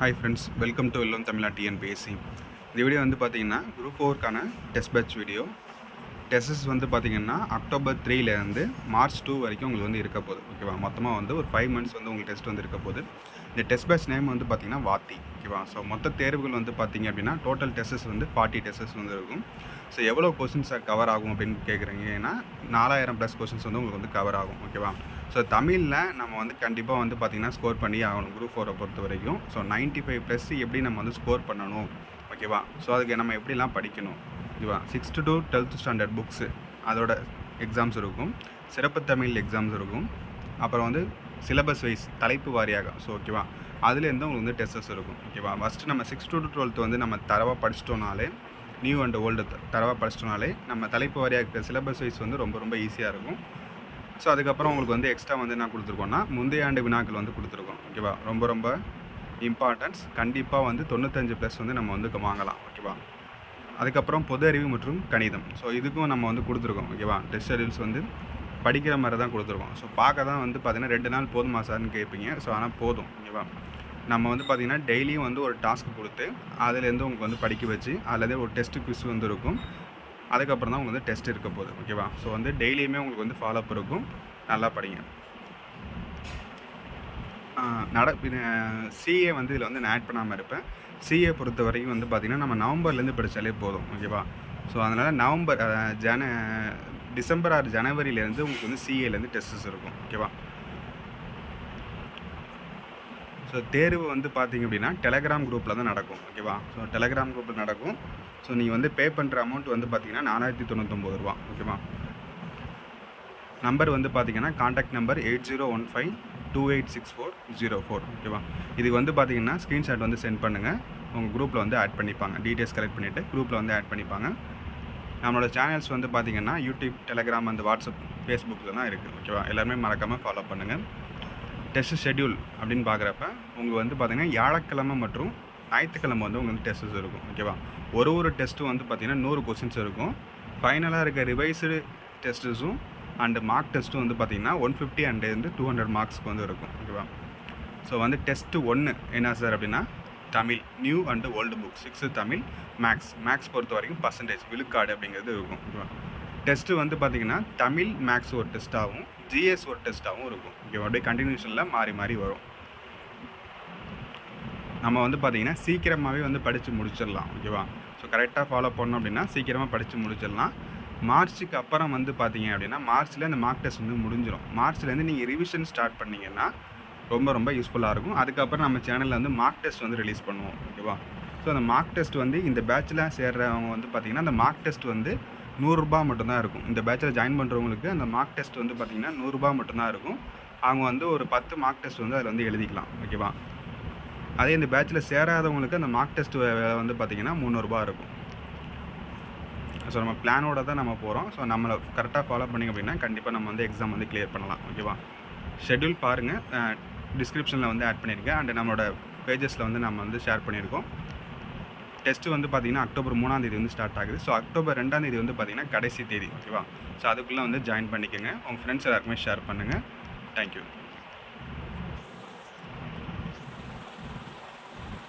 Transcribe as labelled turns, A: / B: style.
A: Hi friends welcome to வெல்லம் தமிழா TNPSC இந்த video வந்து பார்த்தீங்கன்னா குரூப் ஃபோருக்கான டெஸ்ட் பேட்ச் வீடியோ டெஸ்ட்ஸ் வந்து பார்த்தீங்கன்னா அக்டோபர் த்ரீலேருந்து மார்ச் டூ வரைக்கும் உங்களுக்கு வந்து இருக்க போகுது. ஓகேவா மொத்தமாக வந்து ஒரு ஃபைவ் மந்த்ஸ் வந்து உங்களுக்கு டெஸ்ட் வந்து இருக்க போகுது. இந்த டெஸ்ட் பேட்ச் நேம் வந்து பார்த்தீங்கன்னா வாத்தி. ஓகேவா ஸோ மொத்த தேர்வுகள் வந்து பார்த்திங்க அப்படின்னா டோட்டல் டெஸ்டஸ் வந்து ஃபார்ட்டி டெஸ்டஸ் வந்து இருக்கும். ஸோ எவ்வளோ கொஸ்டின்ஸ் கவர் ஆகும் அப்படின்னு கேட்குறீங்க ஏன்னா நாலாயிரம் ப்ளஸ் கொஸ்டின்ஸ் வந்து உங்களுக்கு வந்து கவர் ஆகும். ஓகேவா ஸோ தமிழில் நம்ம வந்து கண்டிப்பாக வந்து பார்த்திங்கன்னா ஸ்கோர் பண்ணி ஆகணும். குரூப் ஃபோரை பொறுத்த வரைக்கும். ஸோ நைன்ட்டி ஃபைவ் ப்ளஸ் எப்படி நம்ம வந்து ஸ்கோர் பண்ணணும்? ஓகேவா ஸோ அதுக்கு நம்ம எப்படிலாம் படிக்கணும்? ஓகேவா sixth to twelfth standard books அதோட எக்ஸாம்ஸ் இருக்கும். சிறப்பு தமிழ் எக்ஸாம்ஸ் இருக்கும். அப்புறம் வந்து சிலபஸ் வைஸ் தலைப்பு வாரியாக ஸோ ஓகேவா அதுலேருந்து உங்களுக்கு வந்து டெஸ்டஸ் இருக்கும் ஓகேவா ஃபஸ்ட்டு நம்ம சிக்ஸ் டு டுவெல்த் வந்து நம்ம தரவாக படிச்சிட்டோம்னாலே நியூ அண்ட் ஓல்டு தரவாக படிச்சிட்டோனாலே நம்ம தலைப்பு வாரியாக இருக்கிற சிலபஸ் வைஸ் வந்து ரொம்ப ரொம்ப ஈஸியாக இருக்கும். ஸோ அதுக்கப்புறம் உங்களுக்கு வந்து எக்ஸ்ட்ரா வந்து என்ன கொடுத்துருக்கோம்னா முந்தைய ஆண்டு வினாக்கள் வந்து கொடுத்துருக்கோம் ஓகேவா ரொம்ப ரொம்ப இம்பார்ட்டன்ஸ் கண்டிப்பாக வந்து தொண்ணூத்தஞ்சு ப்ளஸ் வந்து நம்ம வந்து வாங்கலாம் ஓகேவா அதுக்கப்புறம் பொது அறிவு மற்றும் கணிதம். ஸோ இதுக்கும் நம்ம வந்து கொடுத்துருக்கோம் ஓகேவா டெஸ்ட் ஷெடியூல்ஸ் வந்து படிக்கிற மாதிரி தான் கொடுத்துருக்கோம். ஸோ பார்க்க தான் வந்து பார்த்திங்கன்னா ரெண்டு நாள் போதுமா சார்னு கேட்பீங்க. ஸோ ஆனால் போதும் ஓகேவா நம்ம வந்து பார்த்திங்கன்னா டெய்லியும் வந்து ஒரு டாஸ்க் கொடுத்து அதுலேருந்து உங்களுக்கு வந்து படிக்க வச்சு அதுலேருந்து ஒரு டெஸ்ட் குவிஸ் வந்து இருக்கும். அதுக்கப்புறம் தான் உங்களுக்கு வந்து டெஸ்ட் இருக்க போகுது ஓகேவா ஸோ வந்து டெய்லியுமே உங்களுக்கு வந்து ஃபாலோ அப் இருக்கும். நல்லா படிங்க. நட சிஏ வந்து இதில் வந்து நான் ஆட் பண்ணாமல் இருப்பேன். சிஏ பொறுத்த வரைக்கும் வந்து பார்த்திங்கன்னா நம்ம நவம்பர்லேருந்து படித்தாலே போதும் ஓகேவா ஸோ அதனால் நவம்பர் ஜன டிசம்பர் ஆறு ஜனவரியிலேருந்து உங்களுக்கு வந்து சிஏலேருந்து டெஸ்டஸ் இருக்கும் ஓகேவா ஸோ தேர்வு வந்து பார்த்திங்க அப்படின்னா டெலகிராம் குரூப்பில் தான் நடக்கும் ஓகேவா ஸோ டெலகிராம் குரூப்பில் நடக்கும். ஸோ நீங்கள் வந்து பே பண்ணுற அமௌண்ட் வந்து பார்த்தீங்கன்னா நாலாயிரத்தி தொண்ணூத்தொம்பது ரூபா ஓகேவா நம்பர் வந்து பார்த்தீங்கன்னா contact number eight zero one five two eight six four zero four ஓகேவா இதுக்கு வந்து பார்த்தீங்கன்னா ஸ்க்ரீன்ஷாட் வந்து சென்ட் பண்ணுங்கள் உங்கள் குரூப்பில் வந்து ஆட் பண்ணிப்பாங்க. டீட்டெயில்ஸ் கலெக்ட் பண்ணிவிட்டு குரூப்பில் வந்து ஆட் பண்ணிப்பாங்க. நம்மளோட சேனல்ஸ் வந்து பார்த்தீங்கன்னா யூடியூப் டெலகிராம் அந்த வாட்ஸ்அப் ஃபேஸ்புக்கில் தான் இருக்குது ஓகேவா எல்லாருமே மறக்காமல் ஃபாலோ பண்ணுங்கள் டெஸ்ட் ஷெட்யூல் அப்படின்னு பார்க்குறப்ப உங்களுக்கு வந்து பார்த்திங்கன்னா வியாழக்கிழமை மற்றும் ஞாயிற்றுக்கிழமை வந்து உங்களுக்கு டெஸ்ட்ஸ் இருக்கும். ஓகேவா ஒரு ஒரு டெஸ்ட்டும் வந்து பார்த்திங்கன்னா நூறு கொஸ்டின்ஸ் இருக்கும். ஃபைனலாக இருக்க ரிவைஸ்டு டெஸ்ட்டஸும் அண்டு மார்க் டெஸ்ட்டும் வந்து பார்த்திங்கன்னா ஒன் ஃபிஃப்டி அண்டு வந்து டூ ஹண்ட்ரட் மார்க்ஸ்க்கு வந்து இருக்கும். ஓகேவா ஸோ வந்து டெஸ்ட்டு ஒன்று என்ன சார் அப்படின்னா Tamil new and old book six Tamil maths maths பொறுத்த வரைக்கும் பர்சன்டேஜ் விழுக்காடு அப்படிங்கிறது இருக்கும். ஓகேவா டெஸ்ட்டு வந்து பார்த்திங்கன்னா தமிழ் மேக்ஸ் ஒரு டெஸ்ட்டாகவும் ஜிஎஸ் ஒரு டெஸ்ட்டாகவும் இருக்கும். ஓகேவா அப்படியே கண்டினியூஷனில் மாறி மாறி வரும். நம்ம வந்து பார்த்திங்கன்னா சீக்கிரமாகவே வந்து படித்து முடிச்சிடலாம். ஓகேவா ஸோ கரெக்டாக ஃபாலோ பண்ணோம் அப்படின்னா சீக்கிரமாக படித்து முடிச்சிடலாம். மார்ச்சுக்கு அப்புறம் வந்து பார்த்தீங்க அப்படின்னா மார்ச்சில் இந்த மார்க் டெஸ்ட் வந்து முடிஞ்சிடும் மார்ச்லேருந்து நீங்கள் ரிவிஷன் ஸ்டார்ட் பண்ணிங்கன்னா ரொம்ப ரொம்ப யூஸ்ஃபுல்லாக இருக்கும். அதுக்கப்புறம் நம்ம சேனலில் வந்து மார்க் டெஸ்ட் வந்து ரிலீஸ் பண்ணுவோம் ஓகேவா? ஸோ அந்த மார்க் டெஸ்ட் வந்து இந்த பேட்சில் சேர்றவங்க வந்து பார்த்திங்கன்னா அந்த மார்க் டெஸ்ட் வந்து நூறுரூபா மட்டும்தான் இருக்கும். இந்த பேட்சில் ஜாயின் பண்ணுறவங்களுக்கு அந்த மார்க் டெஸ்ட் வந்து பார்த்திங்கன்னா நூறுரூபா மட்டும்தான் இருக்கும். அவங்க வந்து ஒரு பத்து மார்க் டெஸ்ட் வந்து அதில் வந்து எழுதிக்கலாம் ஓகேவா? அதே இந்த பேட்சில் சேராதவங்களுக்கு அந்த மார்க் டெஸ்ட் வந்து பார்த்திங்கன்னா முந்நூறுரூபா இருக்கும். ஸோ நம்ம பிளானோட தான் நம்ம போகிறோம் ஸோ நம்மளை கரெக்டாக ஃபாலோ பண்ணிங்க அப்படின்னா கண்டிப்பாக நம்ம வந்து எக்ஸாம் வந்து கிளியர் பண்ணலாம். ஓகேவா ஷெட்யூல் பாருங்கள் டிஸ்கிரிப்ஷனில் வந்து ஆட் பண்ணியிருக்கேன் அண்ட் நம்மளோட பேஜஸில் வந்து நம்ம வந்து ஷேர் பண்ணியிருக்கோம் டெஸ்ட்டு வந்து பார்த்திங்கன்னா அக்டோபர் மூணாம் தேதி வந்து ஸ்டார்ட் ஆகுது. ஸோ அக்டோபர் ரெண்டாம் தேதி வந்து பார்த்திங்கன்னா கடைசி தேதி. ஓகேவா ஸோ அதுக்குள்ளே வந்து ஜாயின் பண்ணிக்கோங்க. உங்கள் ஃப்ரெண்ட்ஸ் எல்லாருக்குமே ஷேர் பண்ணுங்கள் தேங்க்யூ